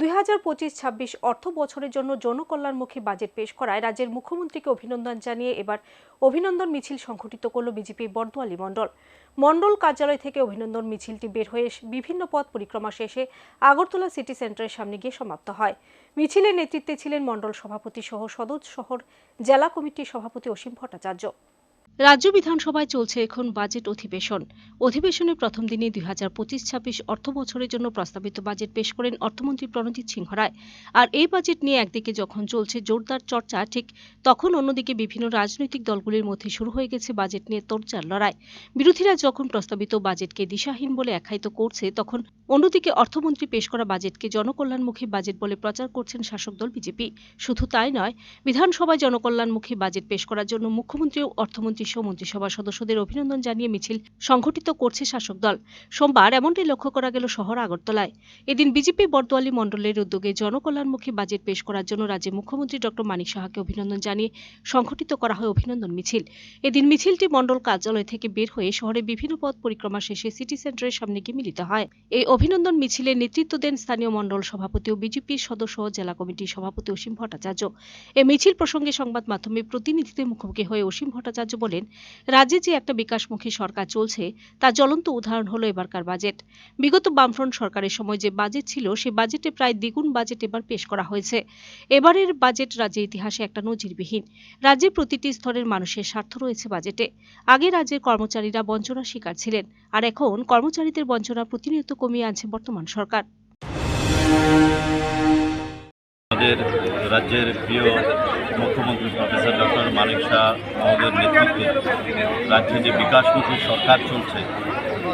দুই হাজার পঁচিশ ছাব্বিশ অর্থ বছরের জন্য জনকল্যাণমুখী বাজেট পেশ করায় রাজ্যের মুখ্যমন্ত্রীকে অভিনন্দন জানিয়ে এবার অভিনন্দন মিছিল সংঘটিত করল বিজেপি বর্দোয়ালি মণ্ডল। মণ্ডল কার্যালয় থেকে অভিনন্দন মিছিলটি বের হয়ে বিভিন্ন পথ পরিক্রমা শেষে আগরতলা সিটি সেন্টারের সামনে গিয়ে সমাপ্ত হয়। মিছিলের নেতৃত্বে ছিলেন মণ্ডল সভাপতি সহ সদর শহর জেলা কমিটির সভাপতি অসীম ভট্টাচার্য। রাজ্য বিধানসভায় চলছে এখন বাজেট অধিবেশন। অধিবেশনের প্রথম দিনে দুই হাজার পঁচিশ ছাব্বিশ অর্থ বছরের জন্য প্রস্তাবিত বাজেট পেশ করেন অর্থমন্ত্রী প্রণজিৎ সিংহ রায়। আর এই বাজেট নিয়ে একদিকে যখন চলছে জোরদার চর্চা, ঠিক তখন অন্যদিকে বিভিন্ন রাজনৈতিক দলগুলির মধ্যে শুরু হয়ে গেছে বাজেট নিয়ে তোড়জার লড়াই। বিরোধীরা যখন প্রস্তাবিত বাজেটকে দিশাহীন বলে আখ্যায়িত করছে, তখন অন্যদিকে অর্থমন্ত্রী পেশ করা বাজেটকে জনকল্যাণমুখী বাজেট বলে প্রচার করছেন শাসক দল বিজেপি। শুধু তাই নয়, বিধানসভায় জনকল্যাণমুখী বাজেট পেশ করার জন্য মুখ্যমন্ত্রী ও অর্থমন্ত্রী সহ মন্ত্রিসভার সদস্যদের অভিনন্দন জানিয়ে মিছিল সংঘটিত করছে শাসক দল। সোমবার এমনটাই লক্ষ্য করা গেল শহর আগরতলায়। এদিন বিজেপি বর্দোয়ালি মণ্ডলের উদ্যোগে জনকল্যাণমুখী বাজেট পেশ করার জন্য রাজ্যের মুখ্যমন্ত্রী ডক্টর মানিক সাহাকে অভিনন্দন জানিয়ে সংঘটিত করা হয় অভিনন্দন মিছিল। এদিন মিছিলটি মণ্ডল কার্যালয় থেকে বের হয়ে শহরে বিভিন্ন পথ পরিক্রমা শেষে সিটি সেন্টারের সামনে গিয়ে মিলিত হয়। এই অভিনন্দন মিছিলে নেতৃত্ব দেন স্থানীয় মণ্ডল সভাপতি ও বিজেপির সদস্য জেলা কমিটির সভাপতি অসীম ভট্টাচার্য। এ মিছিল প্রসঙ্গে সংবাদ মাধ্যমে প্রতিনিধিদের মুখোমুখি হয়ে অসীম ভট্টাচার্য বলেন, রাজ্যে যে একটা বিকাশমুখী সরকার চলছে তার জ্বলন্ত উদাহরণ হলো এবারকার বাজেট। বিগত বামফ্রন্ট সরকারের সময় যে বাজেট ছিল, সে বাজেটে প্রায় দ্বিগুণ বাজেট এবার পেশ করা হয়েছে। এবারের বাজেট রাজ্যের ইতিহাসে একটা নজিরবিহীন। রাজ্যের প্রতিটি স্তরের মানুষের স্বার্থ রয়েছে বাজেটে। আগে রাজ্যের কর্মচারীরা বঞ্চনার শিকার ছিলেন, আর এখন কর্মচারীদের বঞ্চনা প্রতিনিয়ত কমিয়ে আনছে বর্তমান সরকার। আমাদের রাজ্যের প্রিয় মুখ্যমন্ত্রী প্রফেসর ডক্টর মানিক শাহ মহোদয়ের নেতৃত্বে রাজ্যে যে বিকাশমুখী সরকার চলছে,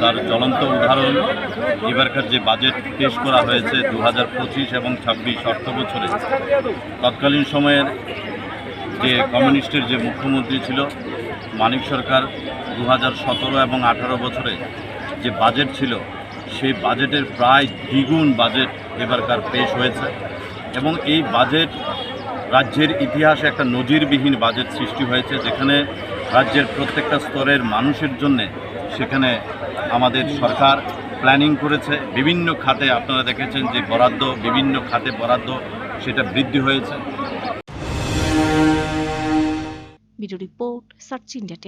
তার জ্বলন্ত উদাহরণ, এবারকার যে বাজেট পেশ করা হয়েছে দু পঁচিশ এবং ছাব্বিশ অর্থ বছরে, তৎকালীন সময়ের যে কমিউনিস্টের যে মুখ্যমন্ত্রী ছিল, মানিক সরকার দু হাজার সতেরো এবং আঠারো বছরে যে বাজেট ছিল, সেই বাজেটের প্রায় দ্বিগুণ বাজেট এবারকার পেশ হয়েছে। এবং এই বাজেট রাজ্যের ইতিহাসে একটা নজিরবিহীন বাজেট সৃষ্টি হয়েছে, যেখানে রাজ্যের প্রত্যেকটা স্তরের মানুষের জন্যে সেখানে আমাদের সরকার প্ল্যানিং করেছে। বিভিন্ন খাতে আপনারা দেখেছেন যে বরাদ্দ, বিভিন্ন খাতে বরাদ্দ, সেটা বৃদ্ধি হয়েছে। Report, search India